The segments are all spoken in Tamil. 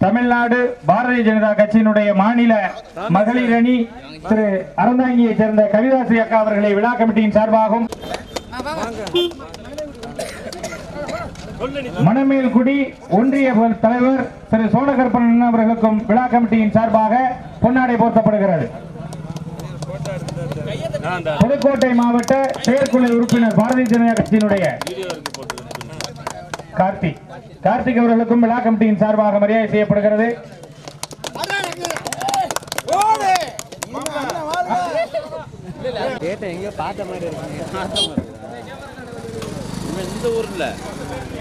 தமிழ்நாடு பாரதிய ஜனதா கட்சியினுடைய மாநில மகளிர் அணி திரு அறந்தாங்கியைச் சேர்ந்த கவிதாசி அக்கா அவர்களை விழா கமிட்டியின் சார்பாகவும் மணமேல்குடி ஒன்றிய தலைவர் திரு சோழகற்பன் அவர்களுக்கும் விழா கமிட்டியின் சார்பாக பொன்னாடை போர்த்தப்படுகிறது. புதுக்கோட்டை மாவட்ட செயற்குழு உறுப்பினர் பாரதிய ஜனதா கட்சியினுடைய கார்த்திக் கார்த்திக் அவர்களுக்கும் விழா கமிட்டியின் சார்பாக மரியாதை செய்யப்படுகிறது. இவன் இந்த ஊர்ல.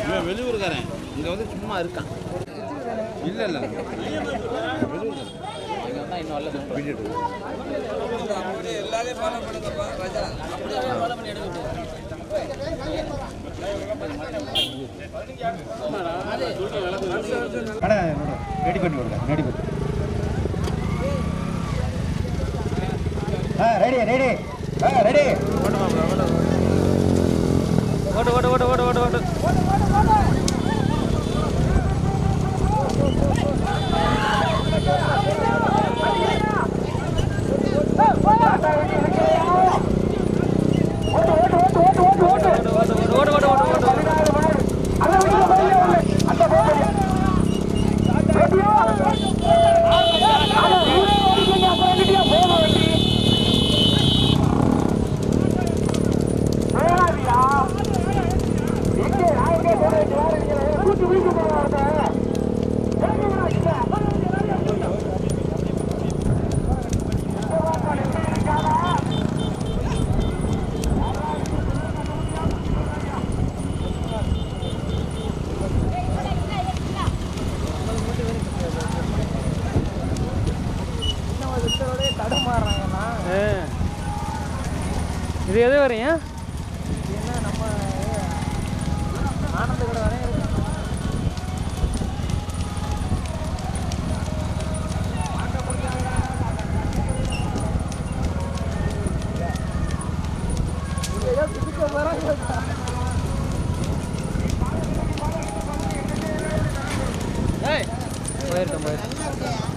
இவன் வெளியூர்காரன். இங்க வந்து சும்மா இருக்கான். இல்ல இல்ல. ரெடி பண்ணி விடுங்க ரெடி பண்ணி ரெடி ரெடி ரெடி ஓட்டு ஓட்டு ஓட்டு ஓட்டு ஓட்டு ஓட்டு இது எது வரையா? போயிருக்கேன் போயிருக்கேன்.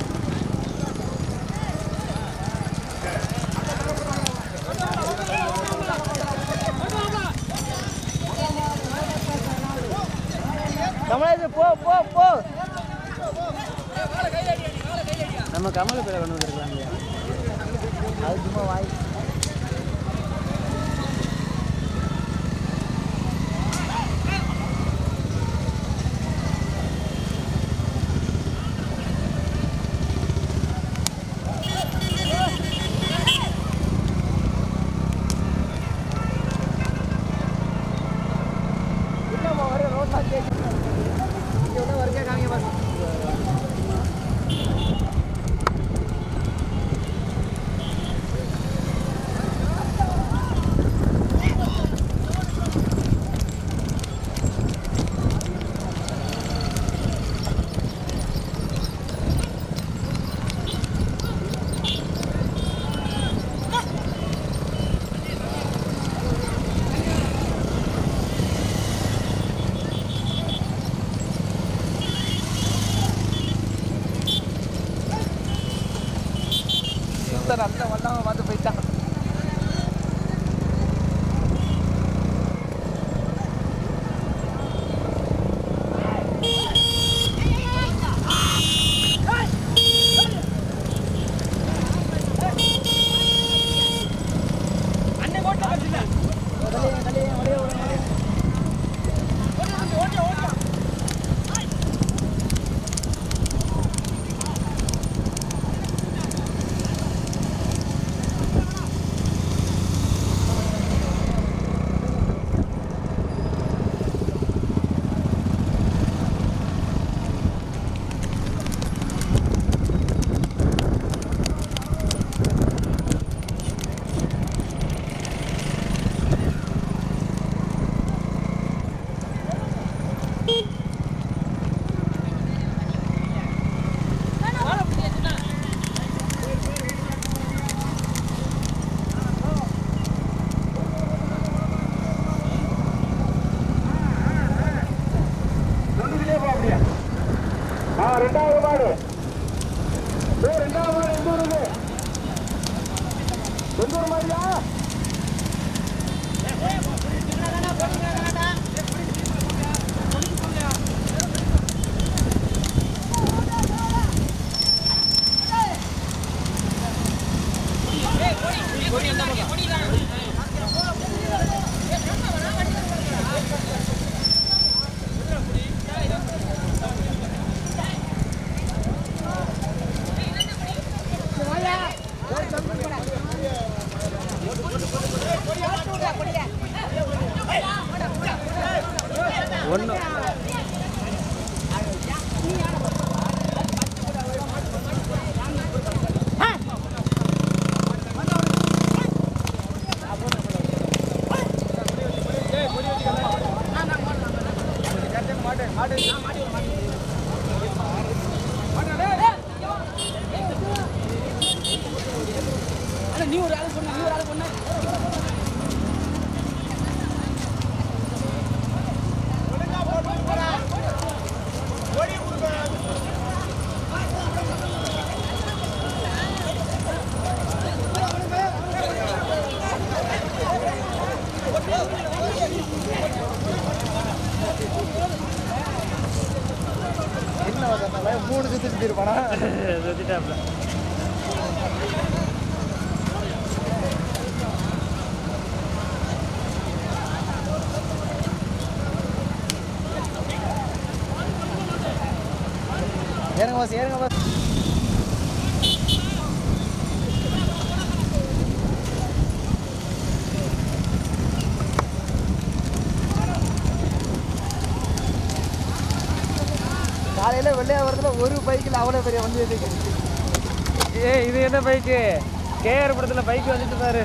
கமல் பேரை கொண்டு வந்துருக்கலாம் அது சும்மா வாய் எந்த ஒரு மாதிரியா? ஏறுங்க பாஸ் ஏறுங்க பாஸ். காலையில வெள்ளையா வரதுல ஒரு பைக்கில் அவ்வளோ பெரிய வண்டி வச்சுருக்கு ஏ இது என்ன பைக்கு கேஆர் படத்தில் பைக் வந்துட்டு பாரு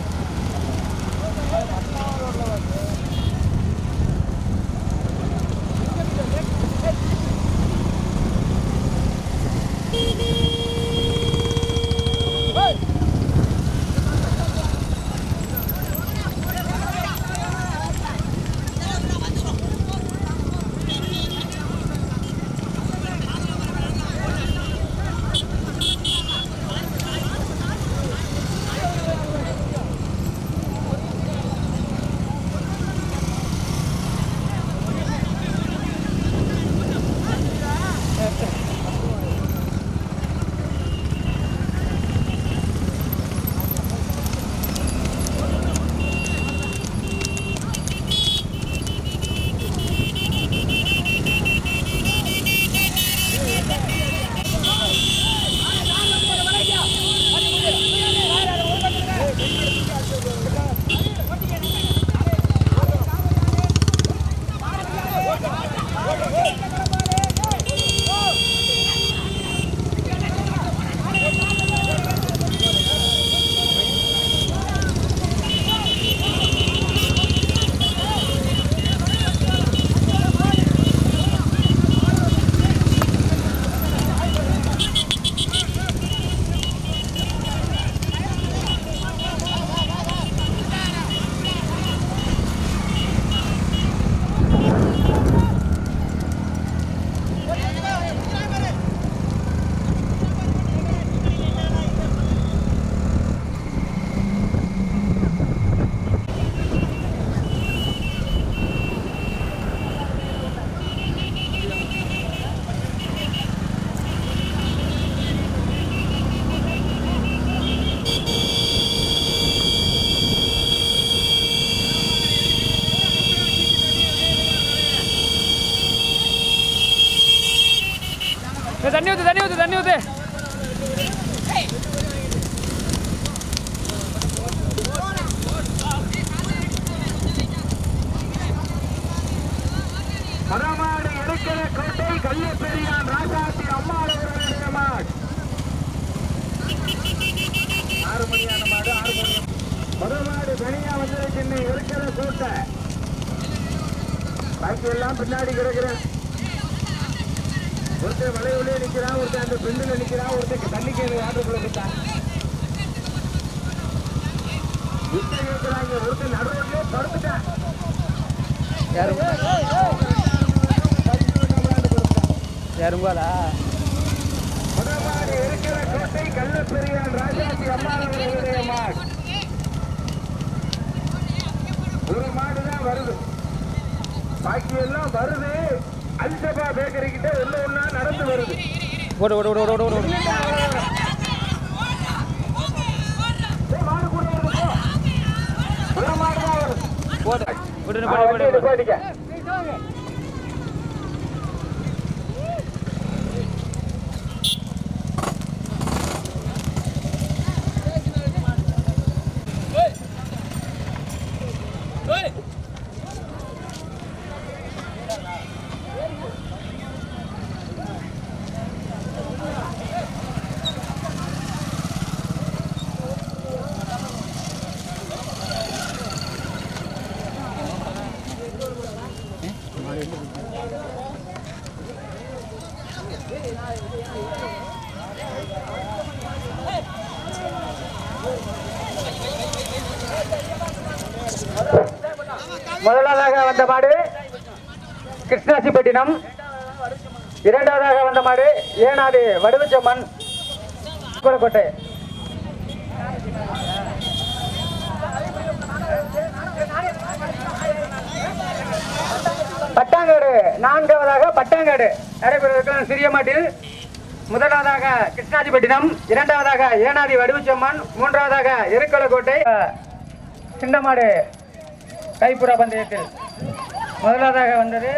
தண்ணி ஊத்து தண்ணி ஊத்து தண்ணி ஊத்து. மரமாடு இருக்கிற கோட்டை கல்யப்பெரியான் ராஜாத்தி அம்மாள் அவர்களுடைய மாடு ஆறு மணியான மாடு ஆறு மணி. மரமாடு தனியா வந்திருக்கின்ற இருக்கிற கோட்டை. பாக்கி எல்லாம் பின்னாடி கிடக்கிறேன். ஒருத்தர் வளைவுலயே நிக்கிறான் ஒருத்தர் அந்த பிண்டுல நிக்கிறான் ஒருத்தர் ஆட்டுக்குள்ள நிற்கான் யுத்தம் இருக்கிறாங்க ஒருத்தர் நடுவுலயே படுத்துட்டான் யாருங்களா முதமாடி இருக்கிற கோட்டை கள்ளப்பெரியான் ராஜாஜி அம்மாவர்களுடைய மாடு ஒரு மாடு தான் வருது. பாக்கி எல்லாம் வருது. அல்சபா பேக்கரி கிட்ட ஒண்ணு ஒண்ணா நடந்து வருது. ஓடு ஓடு ஓடு ஓடு ஓடு ஓடு. மாடு கூட வருது போ. ஒரு மாடு தான் வருது. முதலாவதாக வந்த மாடு கிருஷ்ணாசிப்பட்டினம். இரண்டாவதாக வந்த மாடு ஏனாடு வடுவச்சம்மன் கோலக்கோட்டை. பட்டாங்காடு நான்காவதாக பட்டாங்காடு. நடைபெறுவதற்கான சிறிய மாட்டில் முதலாவதாக கிருஷ்ணாதிபட்டினம் இரண்டாவதாக ஏனாதி வடிவச்சம்மன் மூன்றாவதாக எருக்கலக்கோட்டை. சின்னமாடு கைப்புற பந்தயத்தில் முதலாவதாக வந்தது